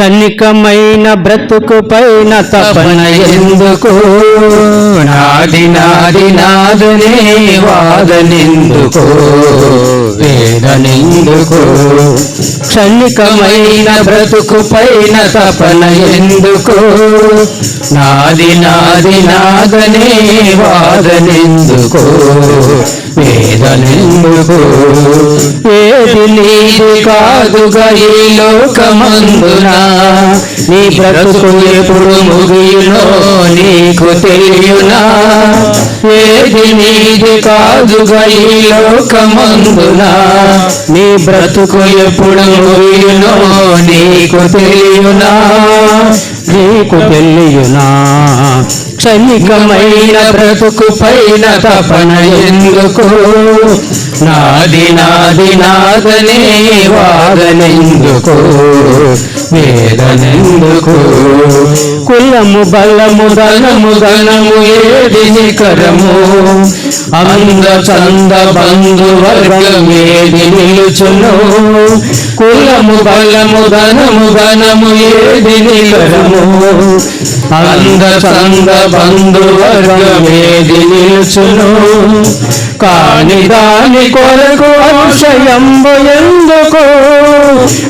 క్షణికమైన బ్రతుకు పైన తపన ఎందుకు? నాది నాది నాదనే వాదనెందుకు? వేదనెందుకు క్షణికమైన బ్రతుకు పైన తపన ఎందుకు? నాది నాది నాదనే వాదనెందుకు? వేదనెందుకు ఏది నీది కాదుగా ఈ లోకమందున. నీ బ్రతుకు ఎప్పుడు ముగియునో నీకు తెలియునా? ఏది నీది కాదుగా ఈ లోకమందున నీ బ్రతుకు ఎప్పుడు ముగియునో నీకు తెలియనా. నీకు తెలియనా. క్షణికమైన బ్రతుకు పైన తపన ఎందుకు? నాది నాది నాదనే వాదనెందుకు? వేదనెందుకు? కులము బలము ధనము ధనము ఏది నికరము? అంద చంద బంధు వర్గం ఏది నిలుచును? కులము బలము ధనము ధనము ఏది నికరము అంద చంద బంధు వర్గం ఏది నిలుచును కాని దాని కొరకు ఆశయంబు ఎందుకు?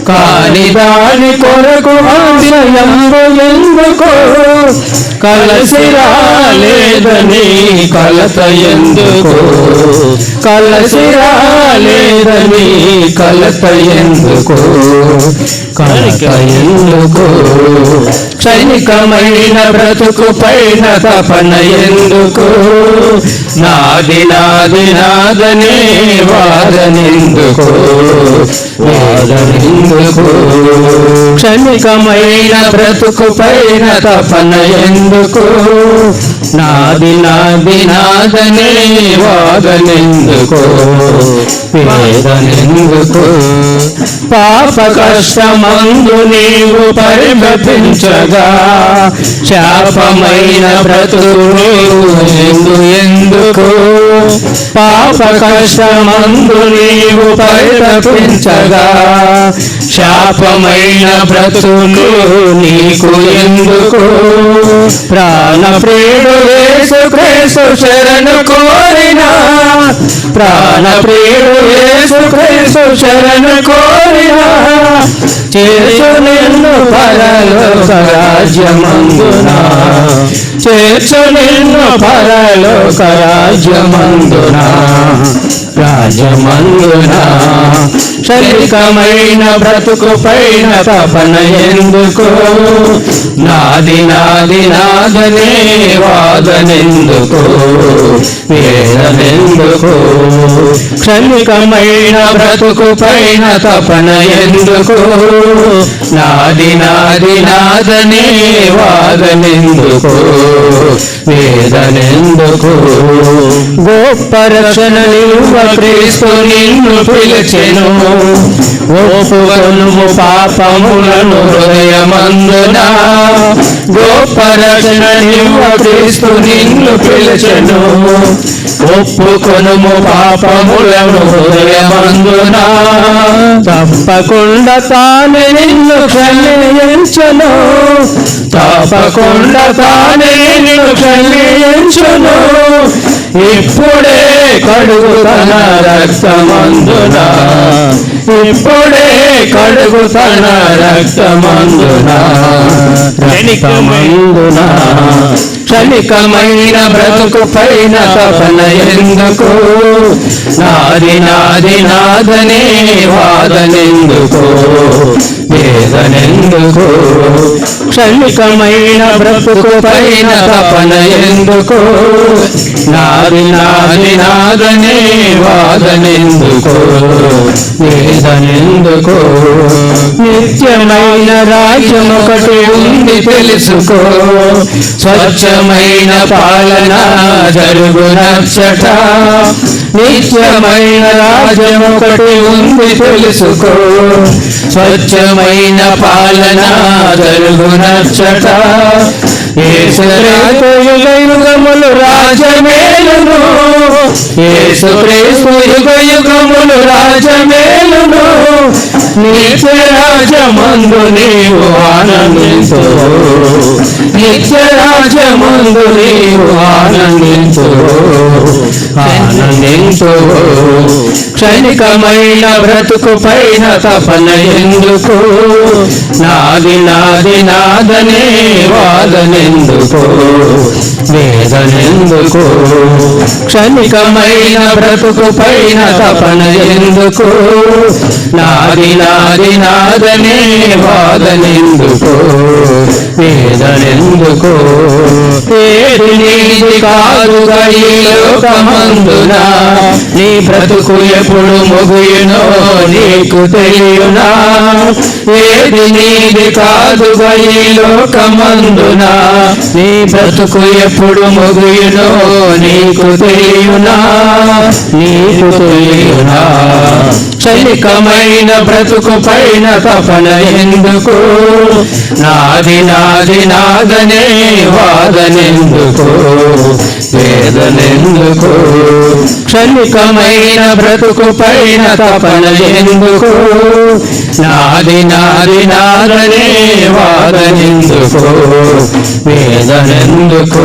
కాని దాని కొరకు ఆశయంబు ఎందుకు? కలసి రాలేదని కలత ఎందుకు? కలసి రాలేదని కలత ఎందుకు? కలత ఎందుకు? క్షణికమైన బ్రతుకు పైన తపన ఎందుకు? నాది నాది నాదనే వాదనెందుకు వాదనెందుకు. క్షణికమైన బ్రతుకు పైన తపన ఎందుకు నాది నాది నాదనే వాదనెందుకు? వేదనెందుకు పాప కష్టమందు నీవు పరిమపించగా శాపమైన బ్రతుకు ఎందుకు? పాప కష్టమందు నీవు పరితపించగా శాపమైన బ్రతుకు నీకు ఎందుకు? ప్రాణ ప్రేమ యేసు శరణు కోరిన. ప్రాణ ప్రియుడు యేసు శరణు కోరిన. చేసు నిన్ను పరలోక రాజ్యమందునా చేర్చు నిన్ను పరలోక రాజ్యమందునా? రాజ్యమందునా క్షణికమైన బ్రతుకు పైన తపన ఎందుకు? నాది నాది నాదనే వాదనెందుకు? వేదనెందుకు క్షణికమైన బ్రతుకు పైన తపన ఎందుకు? నాది నాది నాదనే వాదనెందుకు? వేదనెందుకు? గొప్ప రక్షణ నిలువ క్రీస్తు నిన్ను పిలిచెను. ఒప్పుకొనుము పాపములను హృదయమందున. గొప్ప రక్షణ నివ్వ క్రీస్తు నిన్ను పిలిచెను. ఒప్పుకొనుము పాపములను హృదయమందున. తప్పకుండా తానే నిన్ను క్షమించను. తప్పకుండా తానే నిన్ను క్షమించును. ఇప్పుడే కడుగు తన రక్తమందున. ఇప్పుడే కడుగు తన రక్తమందున. రక్తమందున. క్షణికమైన బ్రతుకు పైన తపన ఎందుకు నాది నాది నాదనే వాదనెందుకు? వేదనెందుకు? క్షణికమైన బ్రతుకు పైన తపన ఎందుకు? నాది నాది నాదనే వాదనెందుకు? వేదనెందుకు? నిత్యమైన రాజ్యం ఒకటి ఉంది తెలుసుకో. స్వచ్ఛమైన పాలన జరుగునచ్చట నిత్యమైన రాజ్యం ఒకటి ఉంది తెలుసుకో. స్వచ్ఛమైన క్షణికమైన పాలన జరుగునచ్చట యుగములు రాజమేలును యేసుక్రీస్తు యుగ యుగములు రాజమేలును నిత్య రాజమందు నీవు ఆనందించు. నిత్య రాజమందు నీవు ఆనందించు. ఆనందించు. క్షణికమైన బ్రతుకు పైన తపన ఎందుకు? నాది నాది నాదనే వాదనెందుకు? వేదనెందుకు? క్షణికమైన బ్రతుకు పైన తపన ఎందుకు? నాది నాది నాదనే వాదనెందుకు? వేదనెందుకు? ఏది నీది కాదు లోకమందున నీ బ్రతుకు ఎప్పుడు ముగియునో నీకు తెలియనా? ఏది నీది కాదుగా ఈ లోకమందున. నీ బ్రతుకు ఎప్పుడు మొగుయునో నీకు తెలియనా. నీకు తెలియనా. చలికమైన బ్రతుకు పైన తపన ఎందుకు? నాది నాది నాదనే వాదనెందుకు? వేదనెందుకు? క్షణికమైన బ్రతుకు పైన తపన ఎందుకు? నాది నాది నాదనే వాదనెందుకు? వేదనెందుకు?